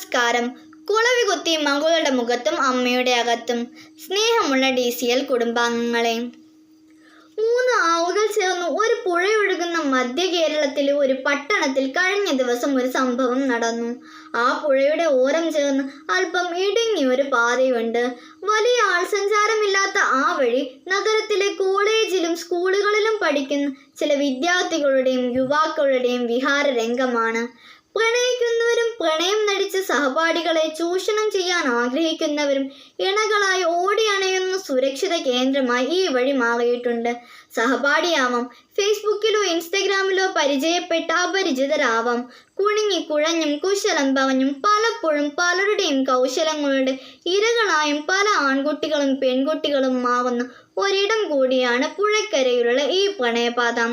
നമസ്കാരം. കുളവി കുത്തി മകളുടെ മുഖത്തും അമ്മയുടെ അകത്തും സ്നേഹമുള്ള ഡി സി എൽ കുടുംബാംഗങ്ങളെ. മൂന്ന് ആവുകൾ ചേർന്ന് ഒരു പുഴയൊഴുകുന്ന മധ്യ കേരളത്തിലെ ഒരു പട്ടണത്തിൽ കഴിഞ്ഞ ദിവസം ഒരു സംഭവം നടന്നു. ആ പുഴയുടെ ഓരം ചേർന്ന് അല്പം ഇടുങ്ങിയ ഒരു പാതയുണ്ട്. വലിയ ആൾസഞ്ചാരമില്ലാത്ത ആ വഴി നഗരത്തിലെ കോളേജിലും സ്കൂളുകളിലും പഠിക്കുന്ന ചില വിദ്യാർത്ഥികളുടെയും യുവാക്കളുടെയും വിഹാര രംഗമാണ് പ്രണയിക്കുന്നവരും പ്രണയം നടിച്ച സഹപാഠികളെ ചൂഷണം ചെയ്യാൻ ആഗ്രഹിക്കുന്നവരും ഇണകളായി ഓടിയണയുന്ന സുരക്ഷിത കേന്ദ്രമായി ഈ വഴി മാറിയിട്ടുണ്ട്. സഹപാഠിയാവാം ഫേസ്ബുക്കിലോ ഇൻസ്റ്റഗ്രാമിലോ പരിചയപ്പെട്ട അപരിചിതരാവാം. കുണുങ്ങി കുഴഞ്ഞും കുശലം പറഞ്ഞും പലപ്പോഴും പലരുടെയും കൗശലങ്ങളുടെ ഇരകളായും പല ആൺകുട്ടികളും പെൺകുട്ടികളും മാവുന്ന ഒരിടം കൂടിയാണ് പുഴക്കരയിലുള്ള ഈ പ്രണയപാതം.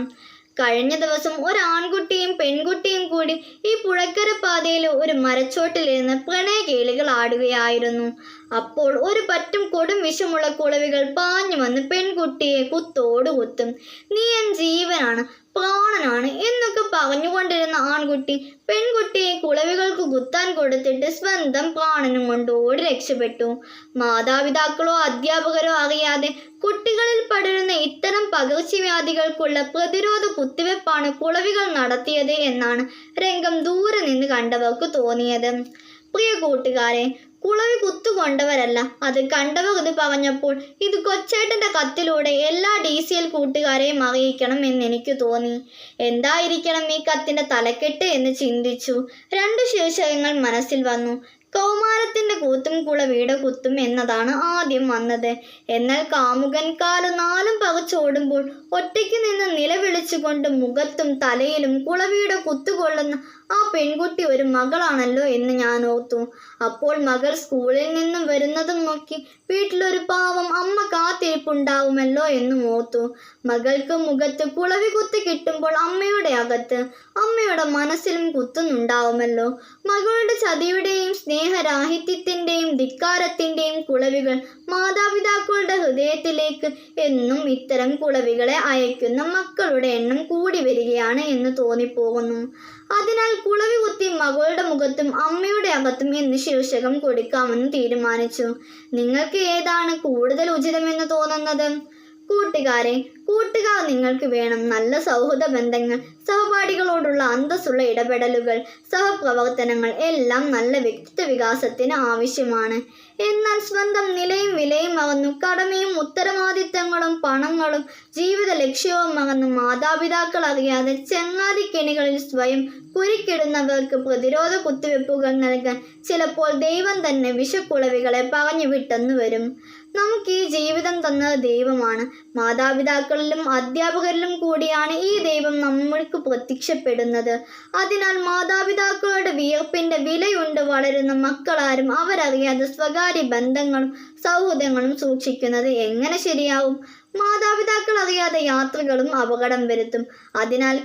കഴിഞ്ഞ ദിവസം ഒരു ആൺകുട്ടിയും പെൺകുട്ടിയും കൂടി ഈ പുഴക്കര പാതയിൽ ഒരു മരച്ചോട്ടിലിരുന്ന് പ്രണയകേളികൾ ആടുകയായിരുന്നു. അപ്പോൾ ഒരു പറ്റും കൊടും വിഷമുള്ള കുളവികൾ പാഞ്ഞു വന്ന് പെൺകുട്ടിയെ കുത്തോട് കുത്തും. നീ എൻ ജീവനാണ് പ്രാണനാണ് എന്നൊക്കെ പറഞ്ഞുകൊണ്ടിരുന്ന ആൺകുട്ടി പെൺകുട്ടി കുളവികൾക്ക് കുത്താൻ കൊടുത്തിട്ട് സ്വന്തം പ്രാണനും കൊണ്ട് ഓടി രക്ഷപ്പെട്ടു. മാതാപിതാക്കളോ അധ്യാപകരോ അറിയാതെ കുട്ടികളിൽ പടരുന്ന ഇത്തരം പകർച്ചവ്യാധികൾക്കുള്ള പ്രതിരോധ കുത്തിവെപ്പാണ് കുളവികൾ നടത്തിയത് എന്നാണ് രംഗം ദൂരെ നിന്ന് കണ്ടവർക്ക് തോന്നിയത്. പ്രിയ കൂട്ടുകാരെ കുളവി കുത്തുകൊണ്ടവരല്ല. അത് കണ്ടവർ ഇത് പറഞ്ഞപ്പോൾ ഇത് കൊച്ചേട്ടന്റെ കത്തിലൂടെ എല്ലാ ഡി സി എൽ കൂട്ടുകാരെയും അറിയിക്കണം എന്ന് എനിക്ക് തോന്നി. എന്തായിരിക്കണം ഈ കത്തിന്റെ തലക്കെട്ട് എന്ന് ചിന്തിച്ചു. രണ്ട് ശീർഷകങ്ങൾ മനസ്സിൽ വന്നു. കൗമാരത്തിന്റെ കൂത്തും കുളവിയുടെ കുത്തും എന്നതാണ് ആദ്യം വന്നത്. എന്നാൽ കാമുകൻ കാൽ നാലും പകച്ചോടുമ്പോൾ ഒറ്റയ്ക്ക് നിന്ന് നിലവിളിച്ചുകൊണ്ട് മുഖത്തും തലയിലും കുളവിയുടെ കുത്തുകൊള്ളുന്ന ആ പെൺകുട്ടി ഒരു മകളാണല്ലോ എന്ന് ഞാൻ ഓർത്തു. അപ്പോൾ മകൾ സ്കൂളിൽ നിന്നും വരുന്നതും നോക്കി വീട്ടിലൊരു പാവം അമ്മ കാത്തിരിപ്പുണ്ടാവുമല്ലോ എന്നും ഓർത്തു. മകൾക്ക് മുഖത്ത് കുളവി കുത്തി കിട്ടുമ്പോൾ അമ്മയുടെ അകത്ത് അമ്മയുടെ മനസ്സിലും കുത്തുന്നുണ്ടാവുമല്ലോ. മകളുടെ ചതിയുടെയും സ്നേഹരാഹിത്യത്തിന്റെയും ധിക്കാരത്തിന്റെയും കുളവികൾ മാതാപിതാക്കളുടെ ഹൃദയത്തിലേക്ക് എന്നും ഇത്തരം കുളവികളെ അയക്കുന്ന മക്കളുടെ എണ്ണം കൂടി വരികയാണ് എന്ന് തോന്നിപ്പോകുന്നു. അതിനാൽ കുളവി കുത്തി മകളുടെ മുഖത്തും അമ്മയുടെ അകത്തും എന്ന് ശീർഷകം കൊടുക്കാമെന്ന് തീരുമാനിച്ചു. നിങ്ങൾക്ക് ഏതാണ് കൂടുതൽ ഉചിതമെന്ന് തോന്നുന്നത്? കൂട്ടുകാരെ കൂട്ടുകാർ നിങ്ങൾക്ക് വേണം. നല്ല സൗഹൃദ ബന്ധങ്ങൾ സഹപാഠികളോടുള്ള അന്തസ്സുള്ള ഇടപെടലുകൾ സഹപ്രവർത്തനങ്ങൾ എല്ലാം നല്ല വ്യക്തിത്വ വികാസത്തിന് ആവശ്യമാണ്. എന്നാൽ സ്വന്തം നിലയും വിലയും മറന്നു കടമയും ഉത്തരവാദിത്തങ്ങളും പണങ്ങളും ജീവിത ലക്ഷ്യവും മറന്നു മാതാപിതാക്കൾ അറിയാതെ ചങ്ങാതിക്കെണികളിൽ സ്വയം കുരുക്കിടുന്നവർക്ക് പ്രതിരോധ കുത്തിവെപ്പുകൾ നൽകാൻ ചിലപ്പോൾ ദൈവം തന്നെ വിഷക്കുളവികളെ പറഞ്ഞു വിട്ടെന്നു വരും. നമുക്ക് ഈ ജീവിതം തന്നത് ദൈവമാണ്. മാതാപിതാക്കളിലും അധ്യാപകരിലും കൂടിയാണ് ഈ ദൈവം നമ്മൾക്ക് പ്രത്യക്ഷപ്പെടുന്നത്. അതിനാൽ മാതാപിതാക്കളുടെ വിയർപ്പിന്റെ വിലയുണ്ട് വളരുന്ന മക്കളാരും അവരറിയാതെ സ്വകാര്യ ബന്ധങ്ങളും സൗഹൃദങ്ങളും സൂക്ഷിക്കുന്നത് എങ്ങനെ ശരിയാവും? മാതാപിതാക്കൾ അറിയാതെ യാത്രകളും അപകടം വരുത്തും. അതിനാൽ